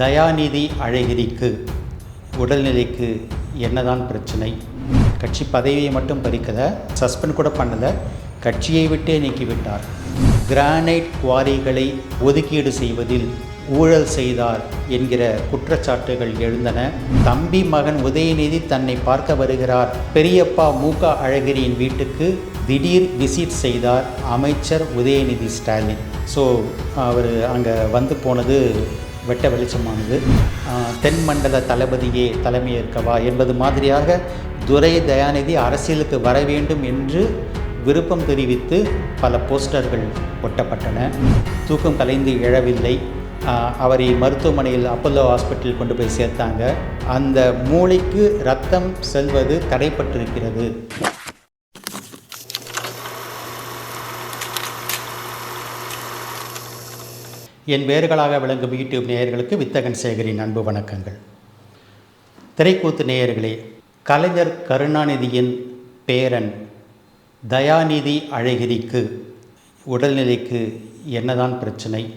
தயாநிதி அழகிரிக்கு உடல்நிலைக்கு என்னதான் பிரச்சனை? கட்சி பதவியை மட்டும் பறிக்கலை சஸ்பெண்ட் கூட பண்ணலை கட்சியை விட்டே நீக்கிவிட்டார். கிரானைட் குவாரிகளை ஒதுக்கீடு செய்வதில் ஊழல் செய்தார் என்கிற குற்றச்சாட்டுகள் எழுந்தன. தம்பி மகன் உதயநிதி தன்னை பார்க்க வருகிறார். பெரியப்பா மூக அழகிரியின் வீட்டுக்கு திடீர் விசிட் செய்தார் அமைச்சர் உதயநிதி ஸ்டாலின். ஸோ அவர் அங்கே வந்து போனது வெட்ட வெளிச்சமானது. தென்மண்டல தளபதியே தலைமையேற்கவா என்பது மாதிரியாக துரை தயாநிதி அரசியலுக்கு வர வேண்டும் என்று விருப்பம் தெரிவித்து பல போஸ்டர்கள் ஒட்டப்பட்டன. தூக்கம் கலைந்து எழவில்லை. அவரை மருத்துவமனையில் அப்பல்லோ ஹாஸ்பிட்டலில் கொண்டு போய் சேர்த்தாங்க. அந்த மூளைக்கு ரத்தம் செல்வது தடைப்பட்டிருக்கிறது. என் வேர்களாக விளங்கும் யூடியூப் நேயர்களுக்கு வித்தகன் சேகரின் அன்பு வணக்கங்கள். திரைக்கூத்து நேயர்களே கலைஞர் கருணாநிதியின் பேரன் தயாநிதி அழகிரிக்கு உடல்நிலைக்கு என்னதான் பிரச்சனை?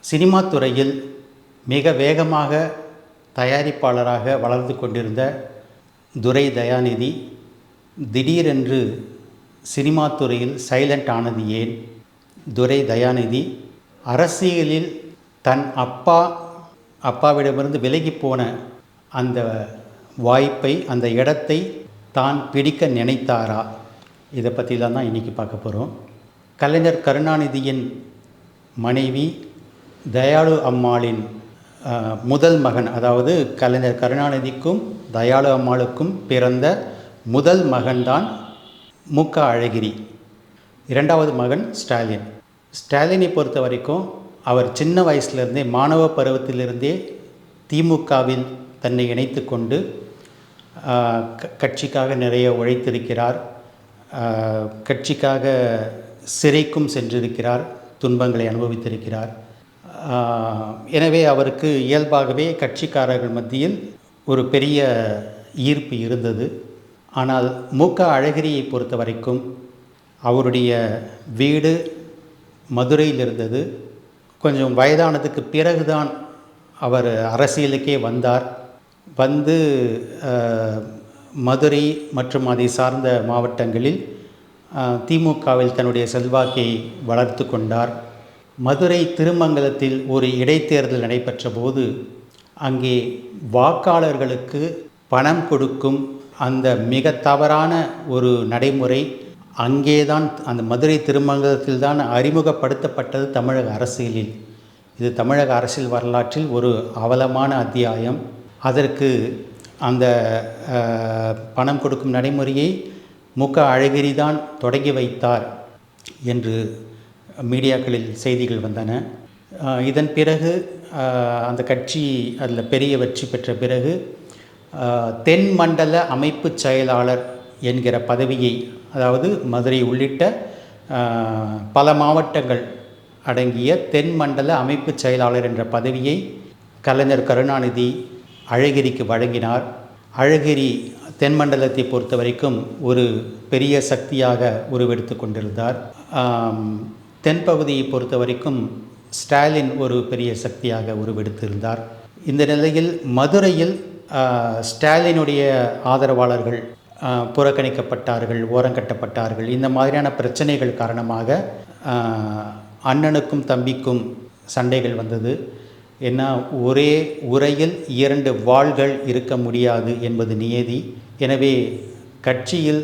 சினிமா துறையில் மிக வேகமாக தயாரிப்பாளராக வளர்ந்து கொண்டிருந்த துரை தயாநிதி திடீரென்று சினிமா துறையில் சைலண்ட் ஆனது ஏன்? துரை தயாநிதி அரசியலில் தன் அப்பா அப்பாவிடமிருந்து விலகி போன அந்த வாய்ப்பை அந்த இடத்தை தான் பிடிக்க நினைத்தாரா? இதை பற்றிலாம் தான் இன்றைக்கி பார்க்க போகிறோம் கலைஞர் கருணாநிதியின் மனைவி தயாளு அம்மாளின் முதல் மகன் அதாவது கலைஞர் கருணாநிதிக்கும் தயாளு அம்மாளுக்கும் பிறந்த முதல் மகன்தான் முக அழகிரி. இரண்டாவது மகன் ஸ்டாலின். ஸ்டாலினை பொறுத்த வரைக்கும் அவர் சின்ன வயசுலேருந்தே மாணவ பருவத்திலிருந்தே திமுகவில் தன்னை இணைத்து கொண்டு க- கட்சிக்காக நிறைய உழைத்திருக்கிறார். கட்சிக்காக சிறைக்கும் சென்றிருக்கிறார் துன்பங்களை அனுபவித்திருக்கிறார். எனவே அவருக்கு இயல்பாகவே கட்சிக்காரர்கள் மத்தியில் ஒரு பெரிய ஈர்ப்பு இருந்தது. ஆனால் மூக்க அழகிரியை பொறுத்த வரைக்கும் அவருடைய வீடு மதுரையில் இருந்தது. கொஞ்சம் வயதானதுக்கு பிறகுதான் அவர் அரசியலுக்கே வந்தார். வந்து மதுரை மற்றும் அதை சார்ந்த மாவட்டங்களில் திமுகவில் தன்னுடைய செல்வாக்கை வளர்த்து கொண்டார். மதுரை திருமங்கலத்தில் ஒரு இடைத்தேர்தல் நடைபெற்ற போது அங்கே வாக்காளர்களுக்கு பணம் கொடுக்கும் அந்த மிக தவறான ஒரு நடைமுறை அங்கேதான் அந்த மதுரை திருமங்கலத்தில் தான் அறிமுகப்படுத்தப்பட்டது தமிழக அரசியலில். இது தமிழக அரசியல் வரலாற்றில் ஒரு அவலமான அத்தியாயம். அதற்கு அந்த பணம் கொடுக்கும் நடைமுறையை முக அழகிரி தான் தொடங்கி வைத்தார் என்று மீடியாக்களில் செய்திகள் வந்தன. இதன் பிறகு அந்த கட்சி அதில் பெரிய வெற்றி பெற்ற பிறகு தென் மண்டல அமைப்பு செயலாளர் என்கிற பதவியை அதாவது மதுரை உள்ளிட்ட பல மாவட்டங்கள் அடங்கிய தென் மண்டல அமைப்பு செயலாளர் என்ற பதவியை கலைஞர் கருணாநிதி அழகிரிக்கு வழங்கினார். அழகிரி தென்மண்டலத்தை பொறுத்த வரைக்கும் ஒரு பெரிய சக்தியாக உருவெடுத்து கொண்டிருந்தார். தென்பகுதியை பொறுத்த வரைக்கும் ஸ்டாலின் ஒரு பெரிய சக்தியாக உருவெடுத்திருந்தார். இந்த நிலையில் மதுரையில் ஸ்டாலினுடைய ஆதரவாளர்கள் புறக்கணிக்கப்பட்டார்கள் ஓரங்கட்டப்பட்டார்கள். இந்த மாதிரியான பிரச்சனைகள் காரணமாக அண்ணனுக்கும் தம்பிக்கும் சண்டைகள் வந்தது. ஏன்னா ஒரே உரையில் இரண்டு வாள்கள் இருக்க முடியாது என்பது நியதி. எனவே கட்சியில்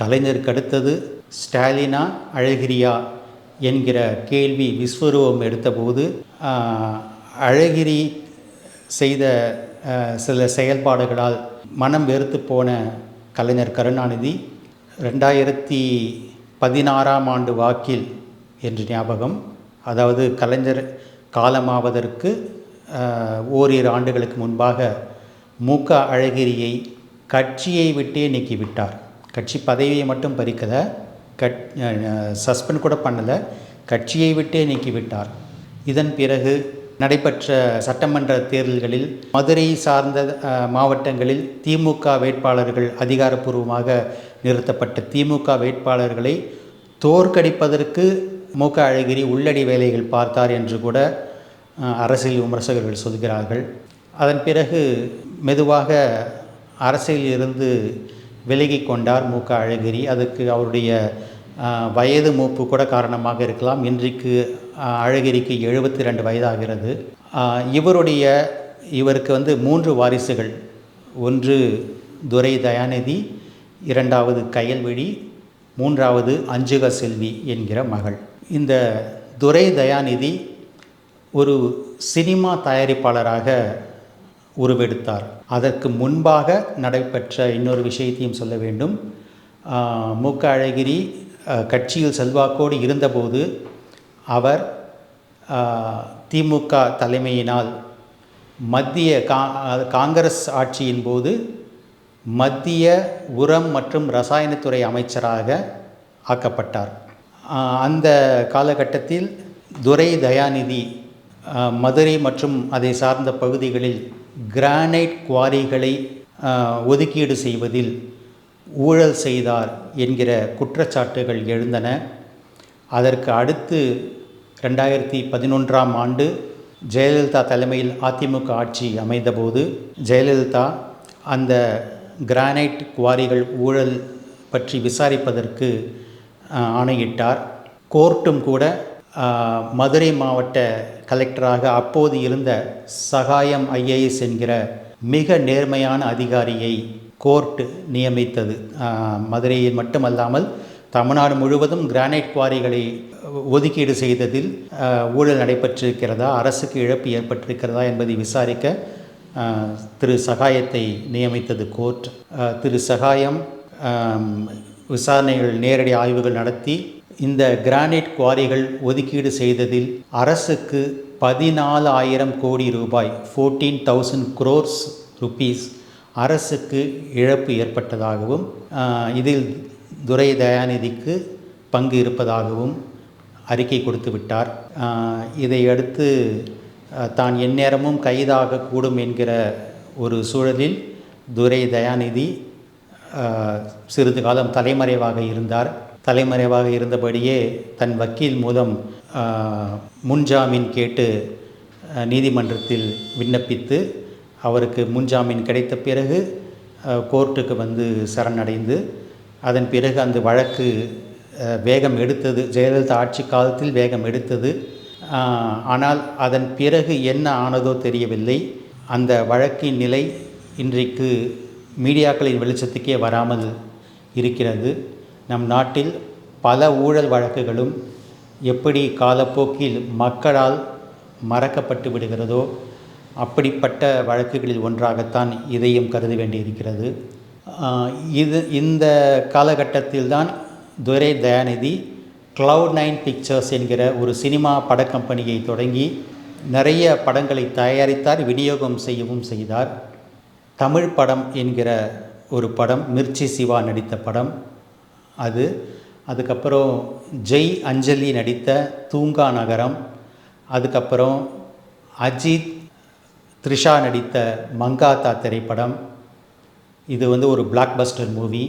கலைஞருக்கு அடுத்தது ஸ்டாலினா அழகிரியா என்கிற கேள்வி விஸ்வரூபம் எடுத்தபோது அழகிரி செய்த சில செயல்பாடுகளால் மனம் வெறுத்து போன கலைஞர் கருணாநிதி ரெண்டாயிரத்தி பதினாறாம் ஆண்டு வாக்கில் என்று ஞாபகம். அதாவது கலைஞர் காலமாவதற்கு ஓரிரு ஆண்டுகளுக்கு முன்பாக மூக அழகிரியை கட்சியை விட்டே நீக்கிவிட்டார். கட்சி பதவியை மட்டும் பறிக்கலை கட் சஸ்பெண்ட் கூட பண்ணலை கட்சியை விட்டே நீக்கிவிட்டார். இதன் பிறகு நடைபெற்ற சட்டமன்ற தேர்தல்களில் மதுரை சார்ந்த மாவட்டங்களில் திமுக வேட்பாளர்கள் அதிகாரப்பூர்வமாக நிறுத்தப்பட்ட திமுக வேட்பாளர்களை தோற்கடிப்பதற்கு மூக அழகிரி உள்ளடி வேலைகள் பார்த்தார் என்று கூட அரசியல் விமர்சகர்கள் சொல்கிறார்கள். அதன் பிறகு மெதுவாக அரசியலிருந்து விலகி கொண்டார் மு க அழகிரி. அதுக்கு அவருடைய வயது மூப்பு கூட காரணமாக இருக்கலாம். இன்றைக்கு அழகிரிக்கு எழுபத்தி ரெண்டு வயதாகிறது இவருடைய இவருக்கு வந்து மூன்று வாரிசுகள். ஒன்று துரை தயாநிதி இரண்டாவது கயல்விழி மூன்றாவது அஞ்சுக செல்வி என்கிற மகள். இந்த துரை தயாநிதி ஒரு சினிமா தயாரிப்பாளராக உருவெடுத்தார். அதற்கு முன்பாக நடைபெற்ற இன்னொரு விஷயத்தையும் சொல்ல வேண்டும். மூக்க மு க அழகிரி கட்சியில் செல்வாக்கோடு இருந்தபோது அவர் திமுக தலைமையினால் மத்திய கா காங்கிரஸ் ஆட்சியின் போது மத்திய உரம் மற்றும் ரசாயனத்துறை அமைச்சராக ஆக்கப்பட்டார். அந்த காலகட்டத்தில் துரை தயாநிதி மதுரை மற்றும் அதை சார்ந்த பகுதிகளில் கிரானைட் குவாரிகளை ஒதுக்கீடு செய்வதில் ஊழல் செய்தார் என்கிற குற்றச்சாட்டுகள் எழுந்தன. அதற்கு அடுத்து ரெண்டாயிரத்தி பதினொன்றாம் ஆண்டு ஜெயலலிதா தலைமையில் அதிமுக ஆட்சி அமைந்தபோது ஜெயலலிதா அந்த கிரானைட் குவாரிகள் ஊழல் பற்றி விசாரிப்பதற்கு ஆணையிட்டார். கோர்ட்டும் கூட மதுரை மாவட்ட கலெக்டராக அப்போது இருந்த சகாயம் ஐஏஎஸ் என்கிற மிக நேர்மையான அதிகாரியை கோர்ட்டு நியமித்தது. மதுரையில் மட்டுமல்லாமல் தமிழ்நாடு முழுவதும் கிரானைட் குவாரிகளை ஒதுக்கீடு செய்ததில் ஊழல் நடைபெற்றிருக்கிறதா அரசுக்கு இழப்பு ஏற்பட்டிருக்கிறதா என்பதை விசாரிக்க திரு சகாயத்தை நியமித்தது கோர்ட். திரு சகாயம் விசாரணைகள் நேரடி ஆய்வுகள் நடத்தி இந்த கிரானைட் குவாரிகள் ஒதுக்கீடு செய்ததில் அரசுக்கு பதினாலாயிரம் கோடி ரூபாய் ஃபோர்டீன் தௌசண்ட் குரோர்ஸ் ருபீஸ் அரசுக்கு இழப்பு ஏற்பட்டதாகவும் இதில் துரை தயாநிதிக்கு பங்கு இருப்பதாகவும் அறிக்கை கொடுத்து விட்டார். இதையடுத்து தான் எந்நேரமும் கைதாகக்கூடும் என்கிற ஒரு சூழலில் துரை தயாநிதி சிறிது காலம் தலைமறைவாக இருந்தார். தலைமறைவாக இருந்தபடியே தன் வக்கீல் மூலம் முன்ஜாமீன் கேட்டு நீதிமன்றத்தில் விண்ணப்பித்து அவருக்கு முன்ஜாமீன் கிடைத்த பிறகு கோர்ட்டுக்கு வந்து சரணடைந்து அதன் பிறகு அந்த வழக்கு வேகம் எடுத்தது ஜெயலலிதா ஆட்சி காலத்தில் வேகம் எடுத்தது. ஆனால் அதன் பிறகு என்ன ஆனதோ தெரியவில்லை. அந்த வழக்கின் நிலை இன்றைக்கு மீடியாக்களின் வெளிச்சத்துக்கே வராமல் இருக்கிறது. நம் நாட்டில் பல ஊழல் வழக்குகளும் எப்படி காலப்போக்கில் மக்களால் மறக்கப்பட்டு விடுகிறதோ அப்படிப்பட்ட வழக்குகளில் ஒன்றாகத்தான் இதையும் கருத வேண்டியிருக்கிறது. இது இந்த காலகட்டத்தில்தான் Durai Dayanidhi cloud nine pictures என்கிற ஒரு சினிமா படக்கம்பெனியை தொடங்கி நிறைய படங்களை தயாரித்தார் விநியோகம் செய்யவும் செய்தார். தமிழ் படம் என்கிற ஒரு படம் மிர்ச்சி சிவா நடித்த படம். அது அதுக்கப்புறம் ஜெய் அஞ்சலி நடித்த தூங்கா நகரம். அதுக்கப்புறம் அஜித் த்ரிஷா நடித்த மங்காத்தா திரைப்படம். இது வந்து ஒரு பிளாக் பஸ்டர் மூவி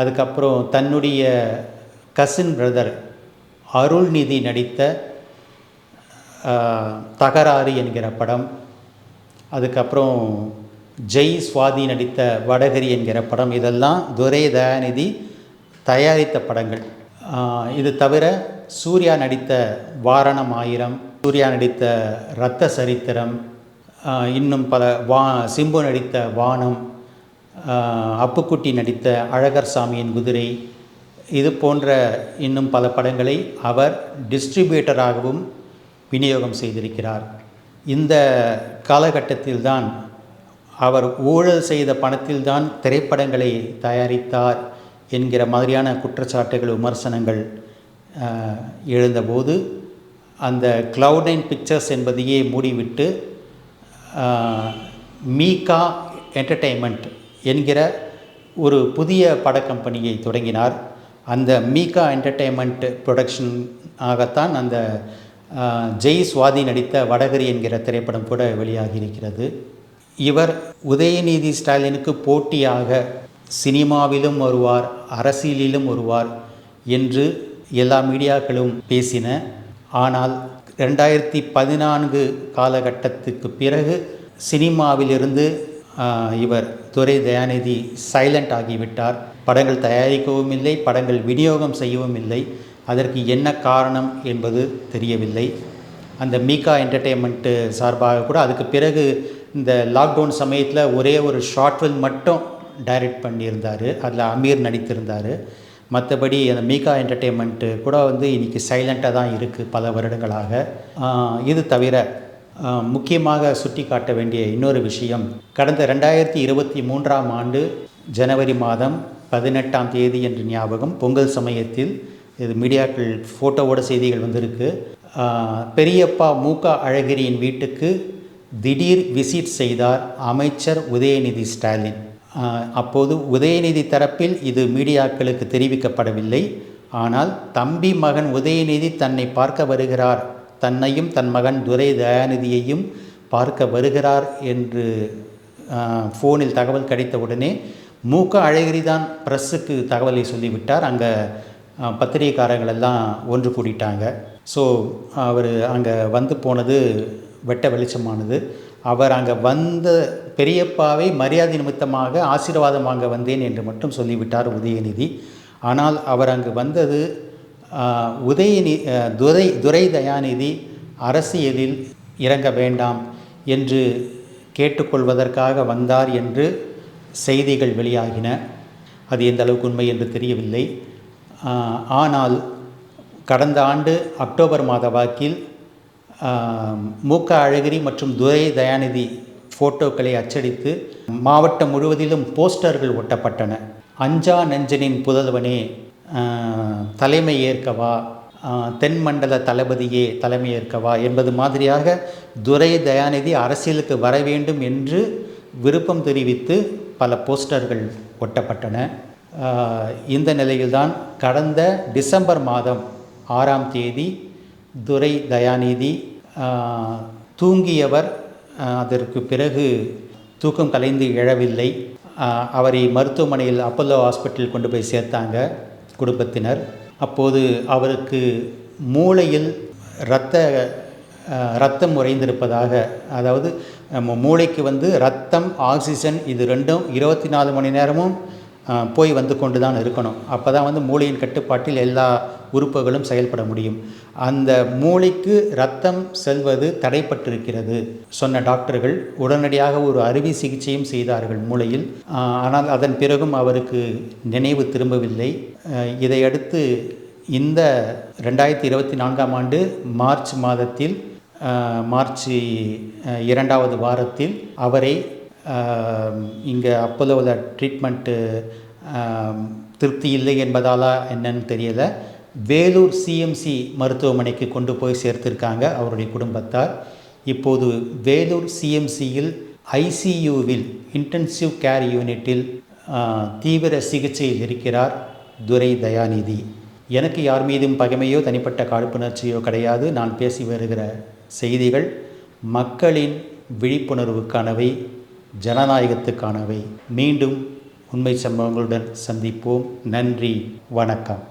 அதுக்கப்புறம் தன்னுடைய கசின் பிரதர் அருள்நிதி நடித்த தகராறு என்கிற படம். அதுக்கப்புறம் ஜெய் சுவாதி நடித்த வடகரி என்கிற படம். இதெல்லாம் துரை தயாநிதி தயாரித்த படங்கள். இது தவிர சூர்யா நடித்த வாரணம் ஆயிரம் சூர்யா நடித்த ரத்த சரித்திரம் இன்னும் பல வா சிம்பு நடித்த வானம் அப்புக்குட்டி நடித்த அழகர் சாமியின் குதிரை இது போன்ற இன்னும் பல படங்களை அவர் டிஸ்ட்ரிபியூட்டராகவும் விநியோகம் செய்திருக்கிறார். இந்த காலகட்டத்தில்தான் அவர் ஊழல் செய்த பணத்தில்தான் திரைப்படங்களை தயாரித்தார் என்கிற மாதிரியான குற்றச்சாட்டுகள் விமர்சனங்கள் எழுந்தபோது அந்த கிளவுட் நைன் பிக்சர்ஸ் என்பதையே மூடிவிட்டு மீகா என்டர்டெயின்மெண்ட் என்கிற ஒரு புதிய படக்கம்பெனியை தொடங்கினார். அந்த மீகா என்டர்டெயின்மெண்ட் ப்ரொடக்ஷன் ஆகத்தான் அந்த ஜெய் சுவாதி நடித்த வடகரி என்கிற திரைப்படம் கூட வெளியாகி இருக்கிறது இவர் உதயநிதி ஸ்டாலினுக்கு போட்டியாக சினிமாவிலும் வருவார் அரசியலிலும் வருவார் என்று எல்லா மீடியாக்களும் பேசின. ஆனால் ரெண்டாயிரத்தி பதினான்கு காலகட்டத்துக்கு பிறகு சினிமாவிலிருந்து இவர் துரை தயாநிதி சைலண்ட் ஆகிவிட்டார். படங்கள் தயாரிக்கவும் இல்லை படங்கள் விநியோகம் செய்யவும் இல்லை. அதற்கு என்ன காரணம் என்பது தெரியவில்லை. அந்த மீகா என்டர்டெயின்மெண்ட்டு சார்பாக கூட அதுக்கு பிறகு இந்த லாக்டவுன் சமயத்தில் ஒரே ஒரு ஷார்ட் ஃபில்ம் மட்டும் டைரக்ட் பண்ணியிருந்தார். அதில் அமீர் நடித்திருந்தார். மற்றபடி அந்த மீகா என்டர்டெயின்மெண்ட்டு கூட வந்து இன்றைக்கி சைலண்ட்டாக தான் இருக்குது பல வருடங்களாக. இது தவிர முக்கியமாக சுட்டி காட்ட வேண்டிய இன்னொரு விஷயம் கடந்த ரெண்டாயிரத்தி இருபத்தி மூன்றாம் ஆண்டு ஜனவரி மாதம் பதினெட்டாம் தேதி என்று ஞாபகம் பொங்கல் சமயத்தில் இது மீடியாக்கள் ஃபோட்டோவோட செய்திகள் வந்திருக்கு. பெரியப்பா மூகா அழகிரியின் வீட்டுக்கு திடீர் விசிட் செய்தார் அமைச்சர் உதயநிதி ஸ்டாலின். அப்போது உதயநிதி தரப்பில் இது மீடியாக்களுக்கு தெரிவிக்கப்படவில்லை. ஆனால் தம்பி மகன் உதயநிதி தன்னை பார்க்க வருகிறார். தன்னையும் தன் மகன் துரை தயாநிதியையும் பார்க்க வருகிறார் என்று ஃபோனில் தகவல் கிடைத்தவுடனே மூக்க அழகிரி தான் ப்ரெஸ்ஸுக்கு தகவலை சொல்லிவிட்டார். அங்கே பத்திரிகைக்காரர்கள் எல்லாம் ஒன்று கூட்டிட்டாங்க ஸோ அவர் அங்கே வந்து போனது வெட்ட வெளிச்சமானது. அவர் அங்கே வந்த பெரியப்பாவை மரியாதை நிமித்தமாக ஆசீர்வாதம் வாங்க வந்தேன் என்று மட்டும் சொல்லிவிட்டார் உதயநிதி. ஆனால் அவர் அங்கு வந்தது உதயநி துரை துரை தயாநிதி அரசியலில் இறங்க வேண்டாம் என்று கேட்டுக்கொள்வதற்காக வந்தார் என்று செய்திகள் வெளியாகின. அது எந்த அளவுக்கு உண்மை என்று தெரியவில்லை. ஆனால் கடந்த ஆண்டு அக்டோபர் மாத வாக்கில் மூக்க அழகிரி மற்றும் துரை தயாநிதி ஃபோட்டோக்களை அச்சடித்து மாவட்டம் முழுவதிலும் போஸ்டர்கள் ஒட்டப்பட்டன. அஞ்சா நஞ்சனின் புதல்வனே தலைமை ஏற்கவா தென்மண்டல தளபதியே தலைமை ஏற்கவா என்பது மாதிரியாக துரை தயாநிதி அரசியலுக்கு வர வேண்டும் என்று விருப்பம் தெரிவித்து பல போஸ்டர்கள் ஒட்டப்பட்டன. இந்த நிலையில்தான் கடந்த டிசம்பர் மாதம் ஆறாம் தேதி துரை தயாநிதி தூங்கியவர் அதற்கு பிறகு தூக்கம் கலைந்து எழவில்லை. அவரை மருத்துவமனையில் அப்பல்லோ ஹாஸ்பிட்டல் கொண்டு போய் சேர்த்தாங்க குடும்பத்தினர். அப்போது அவருக்கு மூளையில் இரத்த ரத்தம் உறைந்திருப்பதாக அதாவது மூளைக்கு வந்து ரத்தம் ஆக்சிஜன் இது ரெண்டும் இருபத்தி நாலு மணி நேரமும் போய் வந்து கொண்டு தான் இருக்கணும். அப்போ தான் வந்து மூளையின் கட்டுப்பாட்டில் எல்லா உறுப்புகளும் செயல்பட முடியும். அந்த மூளைக்கு ரத்தம் செல்வது தடைப்பட்டிருக்கிறது சொன்ன டாக்டர்கள். உடனடியாக ஒரு அறுவை சிகிச்சையும் செய்தார்கள் மூளையில். ஆனால் அதன் பிறகும் அவருக்கு நினைவு திரும்பவில்லை. இதையடுத்து இந்த ரெண்டாயிரத்தி இருபத்தி நான்காம் ஆண்டு மார்ச் மாதத்தில் மார்ச் இரண்டாவது வாரத்தில் அவரை இங்கே அப்போலோவில் ட்ரீட்மெண்ட்டு திருப்தி இல்லை என்பதாலா என்னன்னு தெரியலை. வேலூர் சிஎம்சி மருத்துவமனைக்கு கொண்டு போய் சேர்த்திருக்காங்க அவருடைய குடும்பத்தார். இப்போது வேலூர் சிஎம்சியில் ஐசியூவில் இன்டென்சிவ் கேர் யூனிட்டில் தீவிர சிகிச்சையில் இருக்கிறார் துரை தயாநிதி. எனக்கு யார் மீதும் பகைமையோ தனிப்பட்ட காழ்ப்புணர்ச்சியோ கிடையாது. நான் பேசி வருகிற செய்திகள் மக்களின் விழிப்புணர்வுக்கானவை. ஜனநாயகத்துக்கானவை. மீண்டும் உண்மை சம்பவங்களுடன் சந்திப்போம். நன்றி. வணக்கம்.